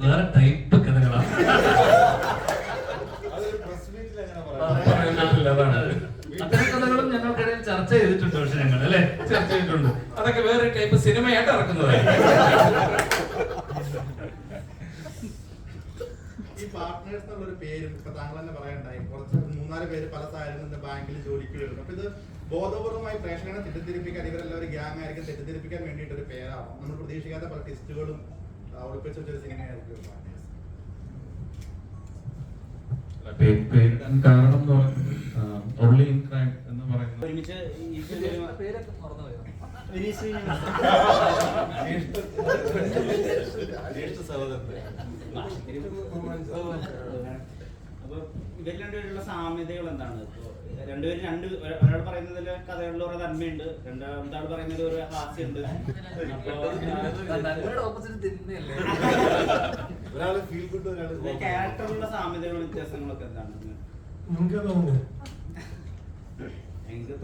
വേറെ ടൈപ്പ് കഥകളാണ് അത്തരം കഥകളും ഞങ്ങൾക്കിടയിൽ ചർച്ച ചെയ്തിട്ടുണ്ട് പക്ഷെ ഞങ്ങൾ അല്ലെ? ചർച്ച ചെയ്തിട്ടുണ്ട്. അതൊക്കെ വേറെ ടൈപ്പ് സിനിമയായിട്ട് ഇറക്കുന്നതായി ഈ പാർട്ട്നേഴ്സ് എന്നുള്ള ഒരു പേരും ഇപ്പൊ താങ്കൾ തന്നെ പറയണ്ടായി കുറച്ച് മൂന്നാൽ പേര് പല സാഹചര്യത്തിൽ ബാങ്കിൽ ജോലിക്ക് വരുന്നു അപ്പൊ ഇത് ബോധപൂർവമായി പ്രേക്ഷകനെ തെറ്റിദ്ധരിപ്പിക്കാൻ ഇവരെല്ലാം ഒരു ഗ്യാങ് ആയിരിക്കും തെറ്റിദ്ധരിപ്പിക്കാൻ വേണ്ടിയിട്ട് ഒരു പേരാണ് നമ്മൾ പ്രതീക്ഷിക്കാത്ത പല ടെസ്റ്റുകളും ഒളിപ്പിച്ച ഒരു സിനിമയായിരിക്കും പേരിടാൻ കാരണം എന്ന് പറയുന്നത് ഒള്ളി ഇൻ ക്രൈം എന്ന് പറയുന്നത്. ഒരുമിച്ച് പേരൊക്കെ മറന്നുപോയോ. അപ്പൊ ഇവർ രണ്ടുപേരുള്ള സാമ്യതകൾ എന്താണ്? രണ്ടുപേരും രണ്ട് ഒരാൾ പറയുന്നതിൽ കഥകളിൽ ഒരു നന്മയുണ്ട് രണ്ടാമത്തെ ആൾ പറയുന്നതിൽ ഒരു ഹാസ്യമുണ്ട്. അപ്പൊ നന്മയുടെ ഓപ്പോസിറ്റ് തിന്നല്ലേ ഒരാൾ ഫീൽ ഗുഡ് ഒരാൾ ക്യാരക്ടറിലുള്ള സാമ്യതകളും വ്യത്യാസങ്ങളൊക്കെ എന്താണ്? എനിക്ക്.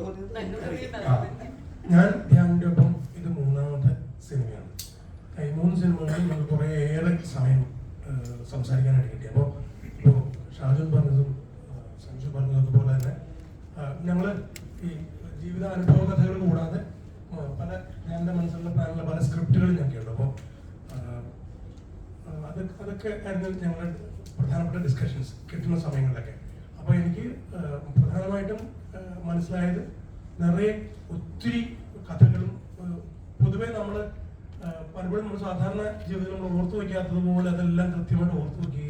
ഞാൻ ധ്യാനിന്റെ ഒപ്പം ഇത് മൂന്നാമത്തെ സിനിമയാണ്. ഈ മൂന്ന് സിനിമകളിൽ നമ്മൾ കുറേയേറെ സമയം സംസാരിക്കാനായിട്ട് കിട്ടി. അപ്പോൾ ഷാജുൻ പറഞ്ഞതും സഞ്ജു പറഞ്ഞതും അതുപോലെ തന്നെ. ഞങ്ങൾ ഈ ജീവിതാനുഭവ കഥകൾ കൂടാതെ പല എന്റെ മനസ്സിലുള്ള പ്ലാനിലുള്ള പല സ്ക്രിപ്റ്റുകളും ഞങ്ങൾക്കുണ്ട് അപ്പോൾ അത് അതൊക്കെ ആയിരുന്നു ഞങ്ങളുടെ പ്രധാനപ്പെട്ട ഡിസ്കഷൻസ് കിട്ടുന്ന സമയങ്ങളിലൊക്കെ. അപ്പോൾ എനിക്ക് പ്രധാനമായിട്ടും മനസ്സിലായത് നിറയെ ഒത്തിരി കഥകളും പൊതുവെ നമ്മൾ പലപ്പോഴും നമ്മൾ സാധാരണ ജീവിതത്തിൽ നമ്മൾ ഓർത്തു വയ്ക്കാത്തതുപോലെ അതെല്ലാം കൃത്യമായിട്ട് ഓർത്തു വയ്ക്കുകയും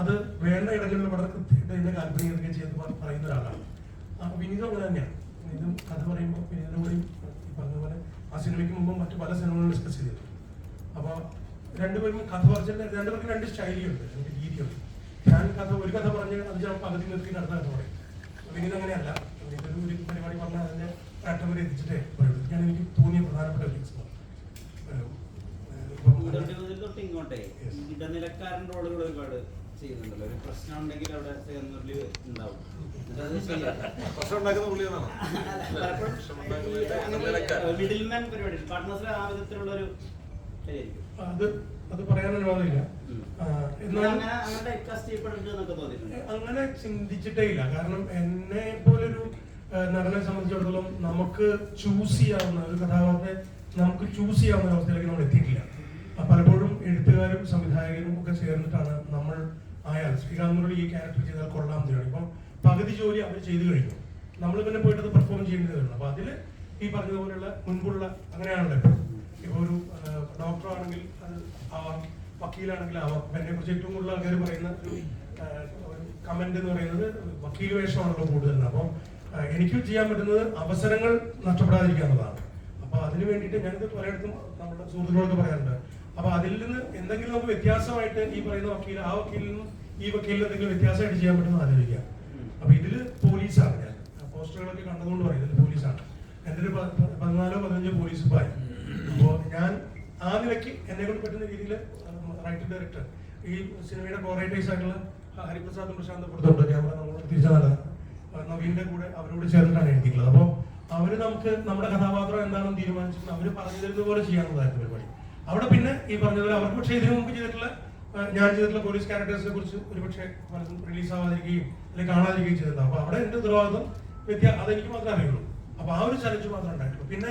അത് വേണ്ട ഇടങ്ങളിൽ വളരെ കൃത്യമായിട്ട് അതിന്റെ കാൽപ്പനികതൊക്കെ ചെയ്ത് പറയുന്ന ഒരാളാണ്. അപ്പൊ വിനീതും അങ്ങനെ തന്നെയാണ്. വിനീതും കഥ പറയുമ്പോൾ വിനീതിന്റെ കൂടെയും പറഞ്ഞതുപോലെ പറഞ്ഞ പോലെ ആ സിനിമയ്ക്ക് മുമ്പ് മറ്റു പല സിനിമകളും ഡിസ്കസ് ചെയ്തിട്ടുണ്ട്. അപ്പോൾ രണ്ടുപേരും കഥ പറഞ്ഞിട്ട് രണ്ടുപേർക്ക് രണ്ട് ശൈലിയുണ്ട് രണ്ട് രീതിയുണ്ട്. ഞാൻ കഥ ഒരു കഥ പറഞ്ഞ് അത് ചിലപ്പോൾ പകുതി നിർത്തി അടുത്ത കഥ പറയും. വിനീത് അങ്ങനെയല്ല. വിനീത് ഒരു പരിപാടി പറഞ്ഞാൽ അതിന്റെ ഒരറ്റം വരെ എത്തിച്ചിട്ടേ പറയുള്ളൂ. ഞാൻ എനിക്ക് തോന്നിയ പ്രധാനപ്പെട്ട ഒരു തൊട്ട് ഇങ്ങോട്ടേ. Yes. ഇടനിലക്കാരൻ റോളുകൾ ഒരുപാട് ചെയ്യുന്നുണ്ടല്ലോ. ഒരു പ്രശ്നം ഉണ്ടെങ്കിൽ അവിടെ ചേർന്നുള്ളിൽ ഉണ്ടാവും. അത് ശരിയാണ്. പ്രശ്നം ഉണ്ടാക്കുന്ന പുള്ളിയെന്നാണ് മിഡിൽ മാൻ പരിപാടി. പാർട്ട്നേഴ്സിൽ ആ വിധത്തിലുള്ള ഒരു അത് അത് പറയാൻ അങ്ങനെ ചിന്തിച്ചിട്ടേ ഇല്ല. കാരണം എന്നെ പോലൊരു നടനെ സംബന്ധിച്ചിടത്തോളം നമുക്ക് ചൂസ് ചെയ്യാവുന്ന ഒരു കഥാപാത്രത്തെ നമുക്ക് ചൂസ് ചെയ്യാവുന്ന അവസ്ഥയിലേക്ക് നമ്മൾ എത്തിയിട്ടില്ല. പലപ്പോഴും എഴുത്തുകാരും സംവിധായകരും ഒക്കെ ചേർന്നിട്ടാണ് നമ്മൾ ആയാൽ ശ്രീരാമനോട് ഈ ക്യാരക്ടർ ചെയ്താൽ കൊള്ളാം എന്നാണ് ഇപ്പം പകുതി ജോലി അവർ ചെയ്തു കഴിഞ്ഞു. നമ്മൾ പിന്നെ പോയിട്ട് അത് പെർഫോം ചെയ്യേണ്ടതുണ്ട് അപ്പൊ അതിൽ ഈ പറഞ്ഞതുപോലെയുള്ള മുൻപുള്ള അങ്ങനെയാണല്ലോ ഇപ്പോൾ ഒരു ഡോക്ടർ ആണെങ്കിൽ അത് ആവാം വക്കീലാണെങ്കിൽ ആവാം. എന്നെ കുറിച്ച് ഏറ്റവും കൂടുതൽ ആൾക്കാർ പറയുന്ന ഒരു കമന്റ് എന്ന് പറയുന്നത് വക്കീൽ വേഷമാണല്ലോ കൂടുതൽ അപ്പം എനിക്ക് ചെയ്യാൻ പറ്റുന്നത് അവസരങ്ങൾ നഷ്ടപ്പെടാതിരിക്കുക എന്നതാണ് അപ്പൊ അതിന് വേണ്ടിയിട്ട് ഞാനിത് പലയിടത്തും നമ്മുടെ സുഹൃത്തുക്കളൊക്കെ പറയാറുണ്ട്. അപ്പൊ അതിൽ നിന്ന് എന്തെങ്കിലും നമുക്ക് വ്യത്യാസമായിട്ട് ഈ പറയുന്ന വക്കീൽ ആ വക്കീലിൽ നിന്നും ഈ വക്കീലിൽ എന്തെങ്കിലും വ്യത്യാസമായിട്ട് ചെയ്യാൻ പറ്റുന്ന ആലോചിക്കാം. അപ്പൊ ഇതിൽ പോലീസാണ്. ഞാൻ പോസ്റ്ററുകളൊക്കെ കണ്ടതുകൊണ്ട് പറയും ഇതിൽ പോലീസാണ്. എന്റെ ഒരു പതിനാലോ പതിനഞ്ചോ പോലീസ് ആയി. അപ്പോ ഞാൻ ആ നിലയ്ക്ക് എന്നെ കൊണ്ട് പറ്റുന്ന രീതിയിൽ റൈറ്റ് ഡയറക്ടർ ഈ സിനിമയുടെ കോറേറ്റേഴ്സ് ആയിട്ടുള്ള ഹരിപ്രസാദ് പ്രശാന്ത് കൊടുത്തുണ്ട് ഞാൻ നമ്മൾ തിരിച്ചതാണ് കൂടെ അവരോട് ചേർന്നിട്ടാണ് എഴുതിയിട്ടുള്ളത്. അപ്പോൾ അവർ നമുക്ക് നമ്മുടെ കഥാപാത്രം എന്താണെന്ന് തീരുമാനിച്ചിട്ട് അവർ പറഞ്ഞു തരുന്ന പോലെ ചെയ്യാവുന്നതായിരുന്നു പരിപാടി. അവിടെ പിന്നെ ഈ പറഞ്ഞതുപോലെ അവർക്ക് പക്ഷേ ഇതിനു മുമ്പ് ചെയ്തിട്ടുള്ള ഞാൻ ചെയ്തിട്ടുള്ള പോലീസ് ക്യാരക്ടേഴ്സിനെ കുറിച്ച് ഒരുപക്ഷെ പലതും റിലീസ് ആവാതിരിക്കുകയും അല്ലെങ്കിൽ കാണാതിരിക്കുകയും ചെയ്തിട്ടുണ്ടാവും അപ്പൊ അവിടെ എന്റെ ഉത്തരവാദിത്വം? വ്യത്യാസം അതെനിക്ക് മാത്രമേ അറിയുള്ളൂ. അപ്പൊ ആ ഒരു ചലഞ്ച് മാത്രമേ ഉണ്ടായിട്ടുള്ളൂ. പിന്നെ